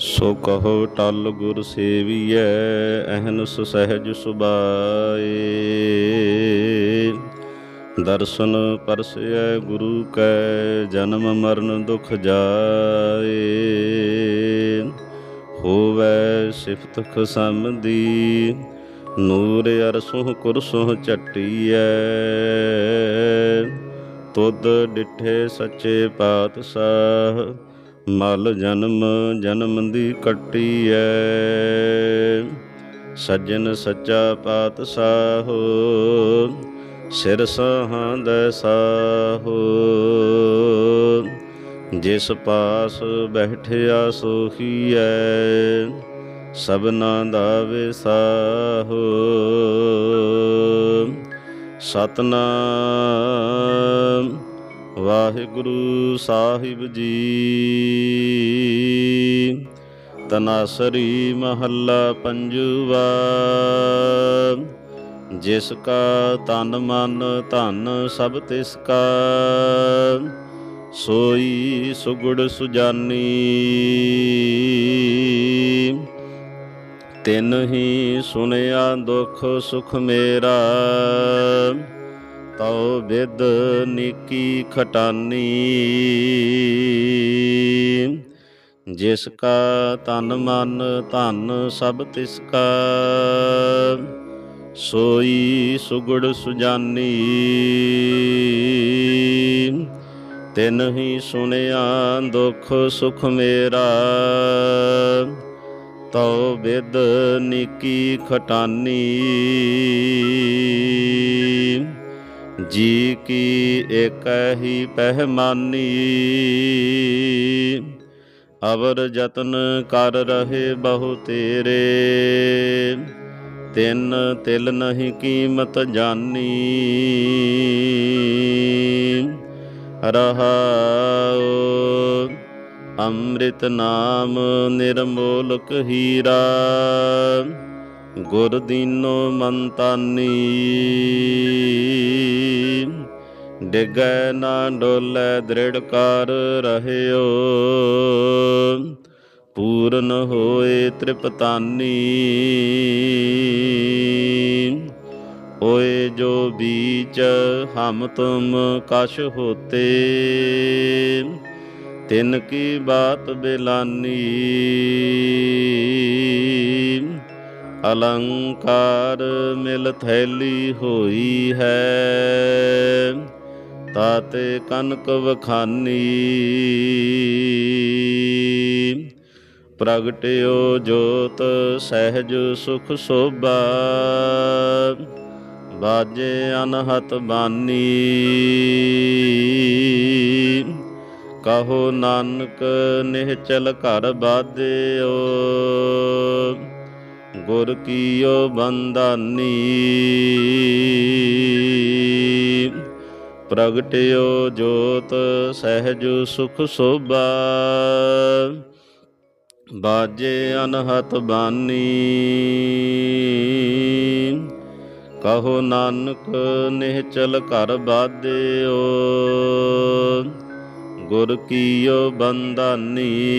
ਸੋ ਕਹੋ ਟਲ ਗੁਰ ਸੇਵੀਐ, ਅਹਨਸ ਸਹਿਜ ਸੁਬਾਏ ਦਰਸ਼ਨ ਪਰਸੈ ਗੁਰੂ ਕੈ, ਜਨਮ ਮਰਨ ਦੁਖ ਜਾਏ। ਹੋਵੈ ਸਿਫਤ ਖਸਮ ਦੀ ਨੂਰ ਅਰਸੁ ਕੁਰਸੁ ਚਟੀਐ ਤੁਧ ਡਿਠੇ ਸੱਚੇ ਪਾਤਸ਼ਾਹ ਮਲ ਜਨਮ ਜਨਮ ਦੀ ਕੱਟੀ ਕੱਟੀਐ। ਸੱਜਣ ਸੱਚਾ ਪਾਤਸ਼ਾਹ, ਸਿਰ ਸਹਾਂਦੈ ਸਾਹੋ। ਜਿਸ ਪਾਸ ਬੈਠਿਆ ਸੋਹੀਐ, ਸਭਨਾ ਦਾ ਵਿਸਾਹੋ। ਸਤਨਾਮ ਵਾਹਿਗੁਰੂ ਸਾਹਿਬ ਜੀ। ਤਨਾਸਰੀ ਮਹੱਲਾ ਪੰਜਵਾ। ਜਿਸ ਕਾ ਤਨ ਮਨ ਧਨ ਸਭ ਤਿਸ ਕਾ। ਸੋਈ ਸੁਗੜ ਸੁਜਾਨੀ। ਤਿਨ ਹੀ ਸੁਨਿਆ ਦੁਖ ਸੁਖ ਮੇਰਾ। ਤਉ ਵਿਦ ਨੀਕੀ ਖਟਾਨੀ। ਜਿਸ ਕਾ ਤਨ ਮਨ ਧਨ ਸਭ ਤਿਸ ਕਾ, ਸੋਈ ਸੁਗੜ ਸੁਜਾਨੀ। ਤਿਨ ਹੀ ਸੁਨਿਆ ਦੁਖ ਸੁਖ ਮੇਰਾ, ਤਉ ਵਿਦ ਨਿੱਕੀ ਖਟਾਨੀ। ਜੀ ਕੀ ਏਕ ਹੀ ਪਹਿਮਾਨੀ? ਅਵਰ ਯਤਨ ਕਰ ਰਹੇ ਬਹੁ ਤੇਰੇ। ਤਿੰਨ ਤਿਲ ਨਹੀਂ ਕੀਮਤ ਜਾਨੀ। ਰਹਾਉ ਅੰਮ੍ਰਿਤ ਨਾਮ ਨਿਰਮੋਲਕ ਹੀਰਾ। ਗੁਰ ਦੀਨੋ ਮੰਤਾਨੀ। ਡਿਗੈ ਨਾ ਡੋਲੇ ਦ੍ਰਿੜ ਕਰ ਰਹਿਓ। ਪੂਰਨ ਹੋਏ ਤ੍ਰਿਪਤਾਨੀ। ਓਏ ਜੋ ਬੀਚ ਹਮ ਤੁਮ ਕਛ ਹੋਤੇ, ਤਿਨ ਕੀ ਬਾਤ ਬਿਲਾਨੀ। ਅਲੰਕਾਰ ਮਿਲ ਥੈਲੀ ਹੋਈ ਹੈ। ਤਾਤੇ ਕਨਕ ਵਖਾਨੀ। ਪ੍ਰਗਟਿਓ ਜੋਤ ਸਹਿਜ ਸੁਖ ਸੋਭਾ। ਬਾਜੇ ਅਨਹਤ ਬਾਨੀ। ਕਹੋ ਨਾਨਕ ਨਿਹਚਲ ਘਰ ਬਾਦਿਓ ਗੁਰ ਕੀਓ ਬੰਦਾਨੀ। ਪ੍ਰਗਟਿਓ ਜੋਤ ਸਹਿਜ ਸੁਖ ਸੋਭਾ। ਬਾਜੇ ਅਨਹਤ ਬਾਨੀ। ਕਹੋ ਨਾਨਕ ਨਿਹਚਲ ਘਰ ਬਾਦਿਓ ਗੁਰ ਕੀਓ ਬੰਦਾਨੀ।